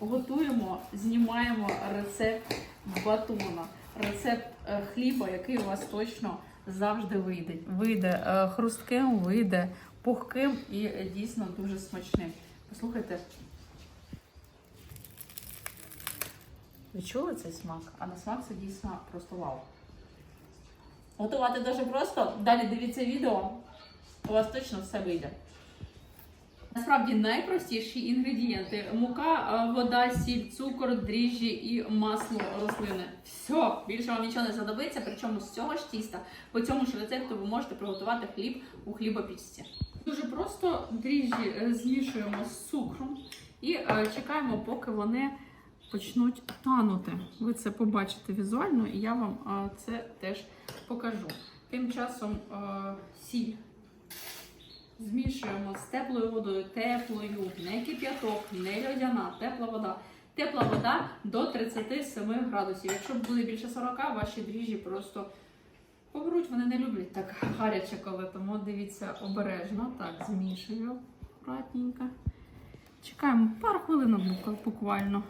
готуємо, знімаємо рецепт батона, рецепт е, хліба, який у вас точно завжди вийде. Вийде е, хрустким, вийде пухким і е, дійсно дуже смачним. Послухайте. Відчули цей смак? А на смак це дійсно просто вау. Готувати дуже просто. Далі дивіться відео. У вас точно все вийде. Насправді найпростіші інгредієнти: мука, е, вода, сіль, цукор, дріжджі і масло рослини. Все, більше вам нічого не знадобиться, причому з цього ж тіста по цьому ж рецепту ви можете приготувати хліб у хлібопічці. Дуже просто дріжджі е, змішуємо з цукром і е, чекаємо, поки вони почнуть танути. Ви це побачите візуально, і я вам це теж покажу. Тим часом сіль змішуємо з теплою водою, теплою, не кип'яток, не льодяна, тепла вода. Тепла вода до 37 градусів. Якщо буде більше 40, ваші дріжджі просто поберуть, вони не люблять так гаряче, коли тому дивіться обережно. Так, змішую акуратненько. Чекаємо пару хвилин буквально.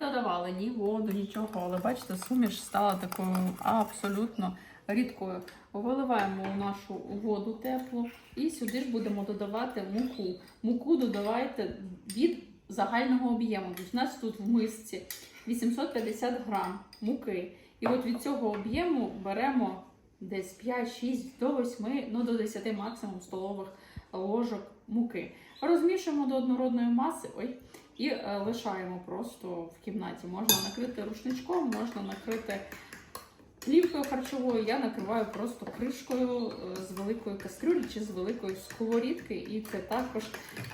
Не додавали ні воду, нічого, але бачите, суміш стала такою абсолютно рідкою. Виливаємо нашу воду теплу і сюди ж будемо додавати муку. Муку додавайте від загального об'єму. Тобто у нас тут в мисці 850 грам муки. І от від цього об'єму беремо десь 5, 6 до 8, ну до 10 максимум столових ложок муки. Розмішуємо до однородної маси. Ой, і е, лишаємо просто в кімнаті. Можна накрити рушничком, можна накрити плівкою харчовою. Я накриваю просто кришкою е, з великої кастрюлі чи з великої сковорідки, і це також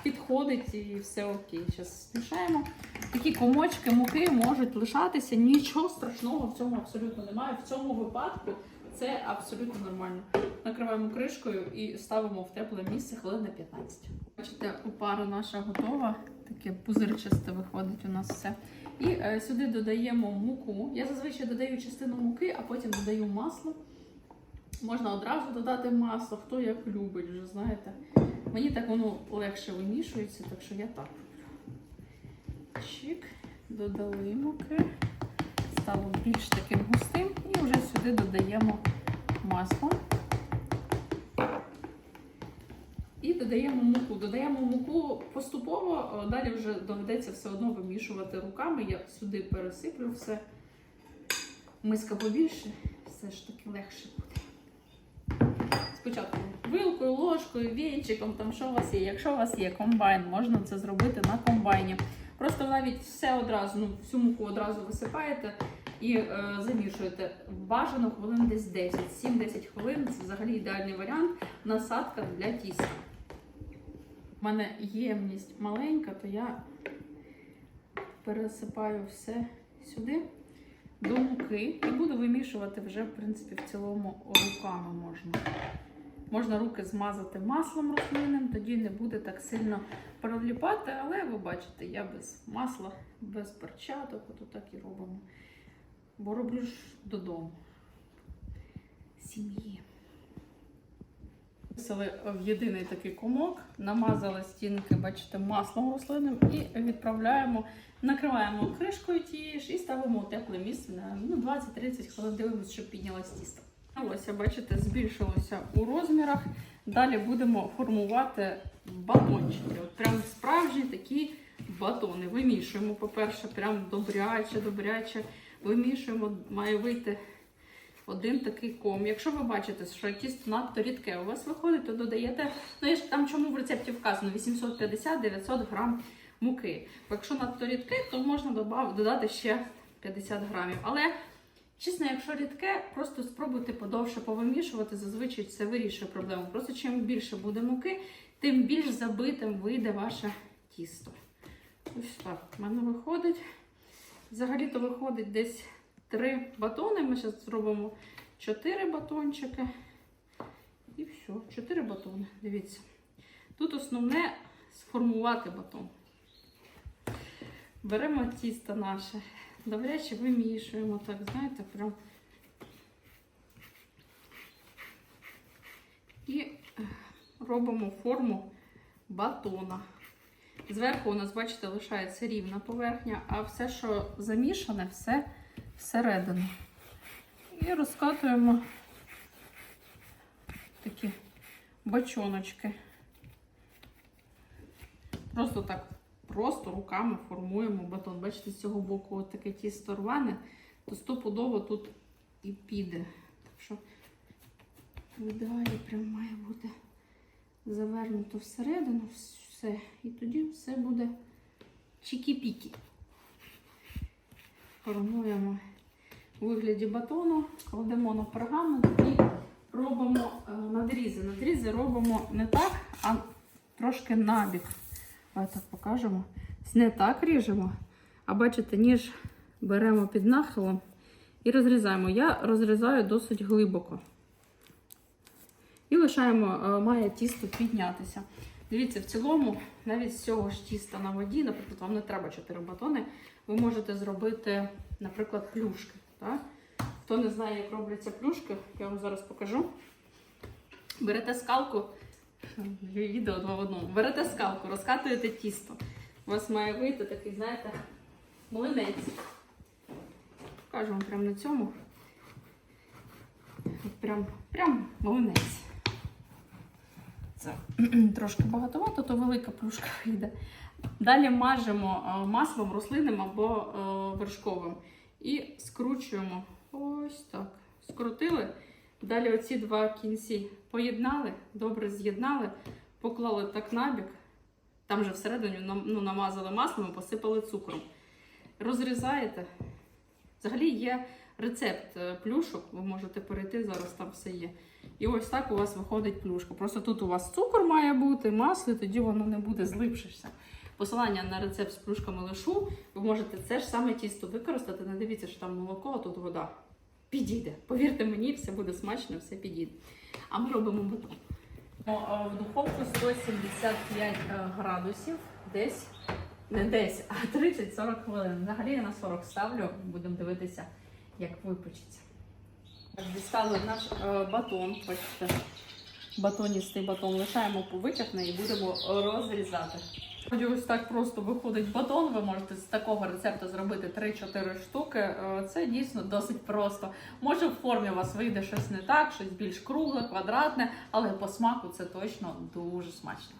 підходить і все окей. Зараз змішаємо. Такі комочки муки можуть лишатися. Нічого страшного в цьому абсолютно немає. В цьому випадку це абсолютно нормально. Накриваємо кришкою і ставимо в тепле місце хвилин на 15. Бачите, опара наша готова. Таке пузирчасте виходить у нас все. І е, сюди додаємо муку. Я зазвичай додаю частину муки, а потім додаю масло. Можна одразу додати масло, хто як любить, вже знаєте. Мені так воно легше вимішується, так що я так роблю. Чик, додали муки, стало більш таким густим, і вже сюди додаємо масло. Додаємо муку. Додаємо муку поступово, далі вже доведеться все одно вимішувати руками. Я сюди пересиплю все. Миска побільше, все ж таки легше буде. Спочатку вилкою, ложкою, вінчиком, там що у вас є. Якщо у вас є комбайн, можна це зробити на комбайні. Просто навіть все одразу, ну, всю муку одразу висипаєте і е, замішуєте. Бажано хвилин десь 10, 7-10 хвилин. Це взагалі ідеальний варіант. Насадка для тіста. У мене ємність маленька, то я пересипаю все сюди до муки і буду вимішувати вже, в принципі, в цілому руками можна. Можна руки змазати маслом рослинним, тоді не буде так сильно проліпати, але ви бачите, я без масла, без перчаток, ото так і робимо. Бо роблю ж додому. Сім'ї. Висели в єдиний такий комок, намазали стінки, бачите, маслом рослинним і відправляємо, накриваємо кришкою тієї ж і ставимо у тепле місце на ну, 20-30 хвилин, дивимося, щоб піднялось тісто. Ось, бачите, збільшилося у розмірах. Далі будемо формувати батончики. От прям справжні такі батони. Вимішуємо, по-перше, прям добряче, добряче. Вимішуємо, має вийти один такий ком. Якщо ви бачите, що тісто надто рідке у вас виходить, то додаєте, ну я ж там чому в рецепті вказано 850-900 грам муки. Якщо надто рідке, то можна додати ще 50 грамів. Але чесно, якщо рідке, просто спробуйте подовше повимішувати. Зазвичай це вирішує проблему. Просто чим більше буде муки, тим більш забитим вийде ваше тісто. Ось так в мене виходить. Взагалі-то виходить десь три батони. Ми зараз зробимо 4 батончики. І все, 4 батони. Дивіться. Тут основне сформувати батон. Беремо тісто наше, добряче вимішуємо, так, знаєте, прям. І е, робимо форму батона. Зверху у нас, бачите, лишається рівна поверхня, а все, що замішане, все всередину. І розкатуємо такі бочоночки. Просто так, просто руками формуємо батон. Бачите, з цього боку от таке тісто рване, то стопудово тут і піде. Так що в ідеалі прям має бути завернуто всередину все. І тоді все буде чікі-пікі. Формуємо у вигляді батону, кладемо на пергамент і робимо е, надрізи. Надрізи робимо не так, а трошки набік. Давайте так покажемо. Не так ріжемо, а бачите, ніж беремо під нахилом і розрізаємо. Я розрізаю досить глибоко. І лишаємо, е, має тісто піднятися. Дивіться, в цілому, навіть з цього ж тіста на воді, наприклад, вам не треба 4 батони, ви можете зробити, наприклад, плюшки. Так? Хто не знає, як робляться плюшки, я вам зараз покажу. Берете скалку, відео два в одному. Берете скалку, розкатуєте тісто. У вас має вийти такий, знаєте, млинець. Покажу вам прямо на цьому. Прям, прям млинець. Це трошки багатовато, то велика плюшка вийде. Далі мажемо е, маслом рослинним або е, вершковим. І скручуємо ось так. Скрутили. Далі оці два кінці поєднали, добре з'єднали, поклали так набік. Там же всередині ну, намазали маслом і посипали цукром. Розрізаєте. Взагалі є рецепт е, плюшок, ви можете перейти, зараз там все є. І ось так у вас виходить плюшка. Просто тут у вас цукор має бути, масло, і тоді воно не буде злипшися. Посилання на рецепт з плюшками лишу. Ви можете це ж саме тісто використати. Не дивіться, що там молоко, а тут вода. Підійде. Повірте мені, все буде смачно, все підійде. А ми робимо батон. В духовку 175 градусів, десь не десь, а 30-40 хвилин. Взагалі я на 40 ставлю, будемо дивитися, як випечеться. Дістали наш е, батон, бачите, батоністий батон лишаємо повитягне і будемо розрізати. Ось так просто виходить батон. Ви можете з такого рецепту зробити 3-4 штуки. Е, Це дійсно досить просто. Може, в формі у вас вийде щось не так, щось більш кругле, квадратне, але по смаку це точно дуже смачно.